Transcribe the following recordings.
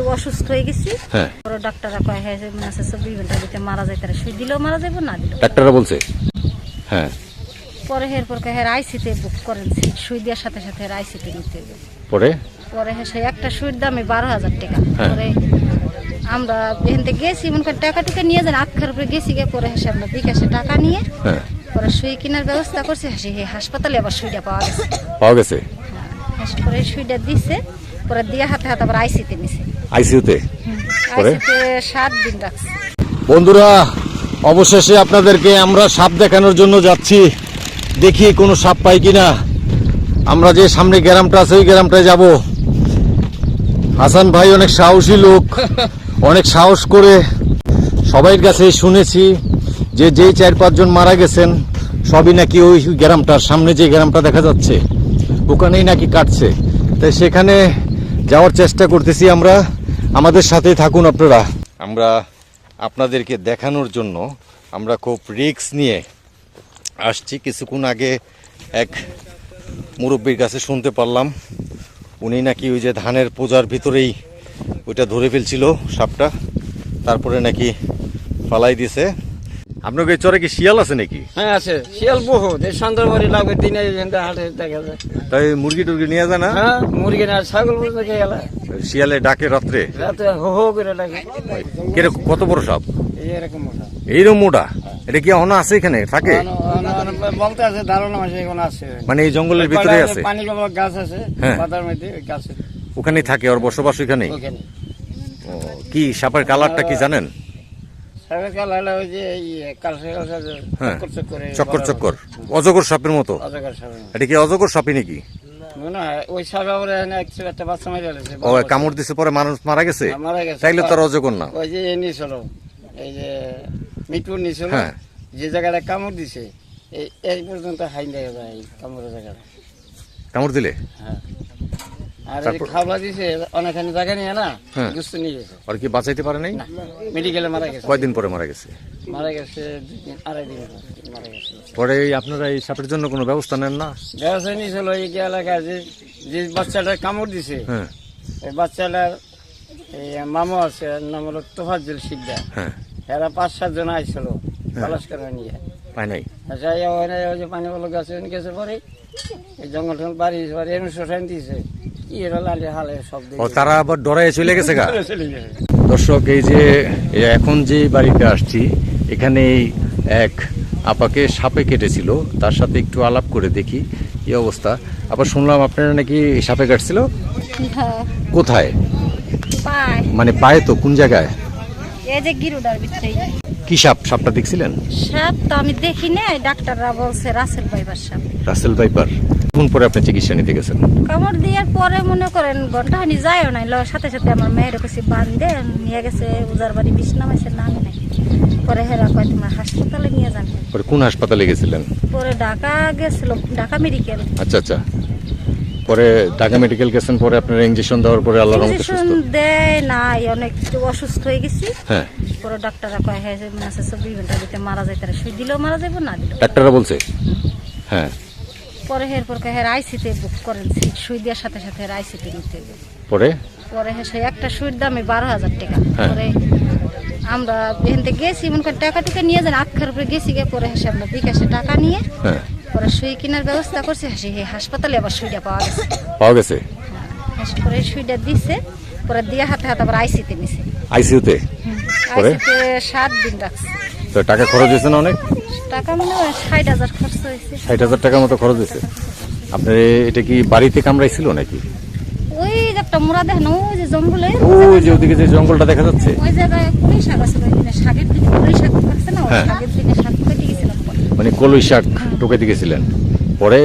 একটু অসুস্থ হয়ে গেছি। হ্যাঁ। ডাক্তাররা কয় হ্যাঁ মনে আছে চব্বিশ ঘণ্টার ভিতরে মারা যায় তারা সুই দিলেও মারা যাব না দিলেও ডাক্তাররা বলছে? হ্যাঁ। পরে এরপর কয় হ্যাঁ আইসিতে বুক করেন সুই দেওয়ার সাথে সাথে আইসিতে নিতে হবে। পরে? পরে হ্যাঁ সেই একটা সুইর দামে বারো হাজার টাকা। হ্যাঁ। পরে আমরা এখান থেকে গেছি মনে করেন টাকা টুকা নিয়ে যান আক্ষার উপরে গেছি গিয়ে পরে হেসে আমরা বিকাশে টাকা নিয়ে হ্যাঁ। পরে সুই কেনার ব্যবস্থা করছি সেই হাসপাতালে আবার সুইটা পাওয়া গেছে। পাওয়া গেছে? হ্যাঁ, পরে দিছে। পরে দিয়ে হাতে হাতে আবার আইসিতে নিছে। আইসিইউতে পরে? আইসিতে সাত দিন রাখছে। বন্ধুরা অবশেষে আপনাদেরকে আমরা সাপ দেখানোর জন্য যাচ্ছি। দেখি কোনো সাপ পাই কিনা। আমরা যে সামনে গ্রামটা আছে ওই গ্রামটায় যাব। হাসান ভাই অনেক সাহসী লোক অনেক সাহস করে সবাইয়ের কাছে শুনেছি যে যেই চার পাঁচজন মারা গেছেন সবই নাকি ওই গ্রামটার সামনে যে গ্রামটা দেখা যাচ্ছে ওখানেই নাকি কাটছে। তাই সেখানে যাওয়ার চেষ্টা করতেছি আমরা। আমাদের সাথেই থাকুন আপনারা। আমরা আপনাদেরকে দেখানোর জন্য আমরা খুব রিস্ক নিয়ে আসছি। কিছুক্ষণ আগে এক মুরব্বীর কাছে শুনতে পারলাম। উনি নাকি ওই যে ধানের পূজার ভিতরেই ওইটা ধরে ফেলছিল সাপটা। তারপরে নাকি ফালাই দিছে। আপনার ওই চরে কি শিয়াল আছে নাকি? হ্যাঁ আছে। শিয়াল বহুত। এই সন্ধ্যাবাড়ি দিনে হাটে দেখা যায়। তাই মুরগি টুরগি নিয়ে যায় না? হ্যাঁ মুরগি না ছাগল দেখে গেল শিয়ালে ডাকে রাত্রে? রাতে হো হো করে লাগে কীরকম কত বড় সাপ? এরকম মোটা। এইরকম মোটা? এটা কি অনা আছে এখানে? থাকে? বলতে আছে ধারণা মাসে এখন আছে। মানে এই জঙ্গলের ভিতরে আছে? পানি বাবা গাছ আছে হ্যাঁ। পাতার মধ্যে গাছে। ওখানেই থাকে ওর বসবাস ওখানেই ওখানে কি সাপের কালারটা কি জানেন? চক্কর চক্করে চক্কর চক্কর। অজগর সাপের মতো। অজগর এটা কি অজগর সাপই নাকি? ও কামড় দিছে পরে মানুষ মারা গেছে? মারা গেছে। তাইলে তার অজগর না। ওই যে এ নিয়েছিল এই যে মিটুর নিয়েছিল হ্যাঁ। যে জায়গাটা কামড় দিছে এই পর্যন্ত হাই কামড়ের জায়গাটা। কামড় দিলে? হ্যাঁ। আর এই তারপর? দিছে অনেকখানি জায়গা নিয়ে না হ্যাঁ। গুস্ত নিয়ে গেছে। আর কি বাঁচাইতে পারে নাই? মেডিকেলে মারা গেছে। কয়দিন পরে মারা গেছে? মারা গেছে আড়াই দিন মারা গেছে। পরে আপনারা এই সাপের জন্য কোনো ব্যবস্থা নেন না? ব্যবসায় নিয়েছিল এই এলাকায় যে যে বাচ্চাটা কামড় দিছে হ্যাঁ। এই বাচ্চাটার এই মামা আছে এর নাম হলো তোফাজ্জুল সিকদার হ্যাঁ। এরা পাঁচ সাত জন আইছিল তালাশ করে নিয়ে। পায় নাই? যাই ওই যে পানি বলো গাছে পরে এই জঙ্গল বাড়ি বাড়ি এমনি শোষণ দিয়েছে ও তারা আবার ডরায় চলে গেছে গা? দর্শক এই যে এখন যে বাড়িতে আসছি এখানে এক আপাকে সাপে কেটেছিল। তার সাথে একটু আলাপ করে দেখি এই অবস্থা। আবার শুনলাম আপনারা নাকি সাপে কাটছিল? হ্যাঁ। কোথায়? মানে পায়ে তো কোন জায়গায়? এই যে গিরুডার ভিতরে কি সাপ? সাপটা দেখছিলেন? সাপ তো আমি দেখি নাই ডাক্তাররা বলছে রাসেল ভাইবার সাপ। Russell viper. কোন পরে আপনি চিকিৎসা নিতে গেছেন? কামড় দেওয়ার পরে মনে করেন ঘণ্টা হানি যায়ও নাই লওয়ার সাথে সাথে আমার মেয়ের কাছে বান্ধে নিয়ে গেছে উজার বাড়ি বিষ নামাইছে নামে নাই। পরে হেরা কয় তোমার হাসপাতালে নিয়ে যান। পরে কোন হাসপাতালে গেছিলেন? পরে ঢাকা গেছিল ঢাকা মেডিকেল। আচ্ছা আচ্ছা। পরে ঢাকা মেডিকেল গেছেন পরে আপনার ইঞ্জেকশন দেওয়ার পরে আল্লাহর রহমতে সুস্থ? দেয় নাই অনেক অসুস্থ হয়ে গেছি। হ্যাঁ। পরে ডাক্তাররা কয় হ্যাঁ যে মনে আছে চব্বিশ ঘণ্টার ভিতরে মারা যায় তারা সুই দিলেও মারা যাব না দিলেও ডাক্তাররা বলছে? হ্যাঁ। পরে এরপর কয় হ্যাঁ আইসিতে বুক করেন সুই দেওয়ার সাথে সাথে আইসিতে নিতে হবে। পরে? পরে হ্যাঁ সেই একটা সুইর দামে বারো হাজার টাকা। হ্যাঁ। পরে আমরা এখান থেকে গেছি মনে করেন টাকা টুকা নিয়ে যান আক্ষার উপরে গেছি গিয়ে পরে হেসে আমরা বিকাশে টাকা নিয়ে হ্যাঁ। পরে সুই কেনার ব্যবস্থা করছি সেই হাসপাতালে আবার সুইটা পাওয়া গেছে। পাওয়া গেছে? হ্যাঁ, পরে সুইটা দিছে পরে দিয়ে হাতে হাতে আবার আইসিতে নিছে। আইসিইউতে? পরে? সাত দিন রাখছে। তো টাকা খরচ হয়েছে না অনেক? টাকা মনে হয় ষাট হাজার খরচ হয়েছে। ষাট হাজার টাকার মতো খরচ হয়েছে। আপনার এটা কি বাড়িতে কামড়াইছিল নাকি? ওই একটা মোড়া দেখেন ওই যে জঙ্গলে। ওই যে ওদিকে যে জঙ্গলটা দেখা যাচ্ছে। ওই জায়গায় পুলিশ শাক আছে শাকের দিনে পুলিশ শাক থাকছে না হ্যাঁ। শাকের দিনে শাক কেটে গেছিলাম পরে। মানে কলই শাক টোকাইতে গেছিলেন। পরে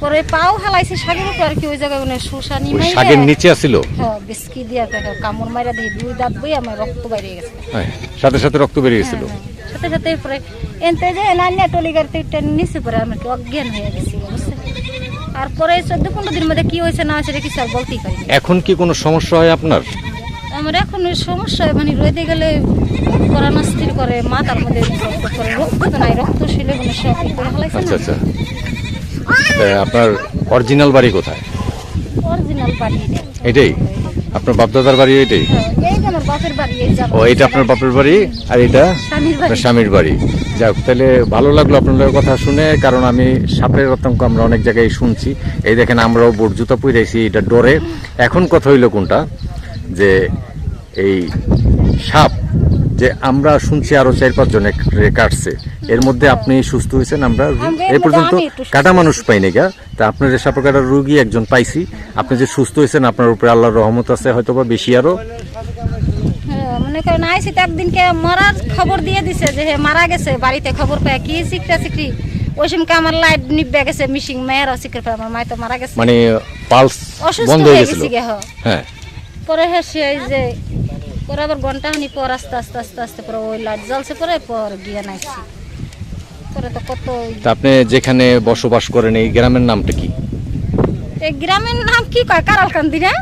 পরে পাও হালাইছে শাকের উপর আর কি ওই জায়গায় মানে শুষা ওই নিমাই শাকের নিচে আসছিল হ্যাঁ বিস্কি দিয়া একটা কামড় মাইরা দিয়ে দুই দাঁত বই আমার রক্ত বাইরে গেছে। হ্যাঁ সাথে সাথে রক্ত বেরিয়ে গেছিল? হ্যাঁ, হ্যাঁ। সাথে সাথে পরে এনতে যে নান্না টলি গাড়িতে একটা নিচে পরে আমার কি অজ্ঞান হয়ে গেছি বুঝছেন আর পরে চোদ্দ পনেরো দিনের মধ্যে কি হয়েছে না হয়েছে কিছু আর বলতেই পারি এখন কি কোনো সমস্যা হয় আপনার? আমার এখন ওই সমস্যা মানে রয়েতে গেলে করানো স্থির করে মাথার মধ্যে রক্ত করে রক্ত তো নাই রক্ত শিলে মানে সব করে হালাইছে আচ্ছা না আচ্ছা। আপনার অরিজিনাল বাড়ি কোথায়? অরিজিনাল বাড়ি এটাই? আপনার বাপদাদার বাড়ি এটাই? হ্যাঁ, এই যে আমার বাপের বাড়ি এই যাব ও এটা আপনার বাপের বাড়ি? আর এটা? স্বামীর বাড়ি। আপনার স্বামীর বাড়ি। যাক তাহলে ভালো লাগল আপনাদের কথা শুনে কারণ আমি সাপের আতঙ্ক আমরা অনেক জায়গায় শুনছি। এই দেখেন আমরাও বোট জুতা পুইরাইছি এটা ডরে। এখন কথা হইল কোনটা? যে এই সাপ যে আমরা শুনছি আরও চার পাঁচ জনে কাটছে এর মধ্যে আপনি সুস্থ হয়েছেন আমরা এই পর্যন্ত কাটা মানুষ পাইনি গা। তা আপনার সাপে কাটার রুগী একজন পাইছি। আপনি যে সুস্থ হয়েছেন আপনার উপরে আল্লাহর রহমত আছে হয়তো বা বেশি আরও। হ্যাঁ, মনে করেন আইসি তো একদিনকে মরার খবর দিয়ে দিছে যে হে মারা গেছে বাড়িতে খবর পায় কি ওই সময়কে আমার লাইট নিবে গেছে মিশিং পায় আমার মায় তো মারা গেছে। মানে পালস অসুস্থ বন্ধ হয়ে হয়ে গেছিল। হ্যাঁ। পরে হে সে এই যে পরে আবার ঘণ্টা হানি পর আস্তে আস্তে আস্তে আস্তে পরে ওই লাইট জ্বলছে পরে পর গিয়ে নাইছি। তো আপনি যেখানে বসবাস করেন এই গ্রামের নামটা কি? এই গ্রামের নাম কি কয়? কারালকান্দি না?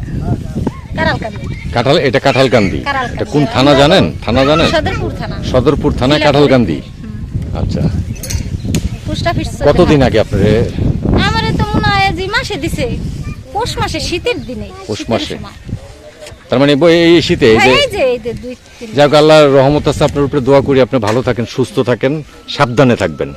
কারালকান্দি। কাঁঠাল এটা কাঁঠালকান্দি। এটা কোন থানা জানেন? থানা জানেন? সদরপুর থানা। সদরপুর থানা কাঁঠালকান্দি। আচ্ছা। কতদিন আগে আপনার? আমারে তো মনে হয় যে মাসে দিছে। পৌষ মাসে শীতের দিনে। পৌষ মাসে? তার মানে এই শীতে হ্যাঁ, যাক আল্লাহ রহমত আছে আপনার উপরে দোয়া করি আপনি ভালো থাকেন সুস্থ থাকেন সাবধানে থাকবেন।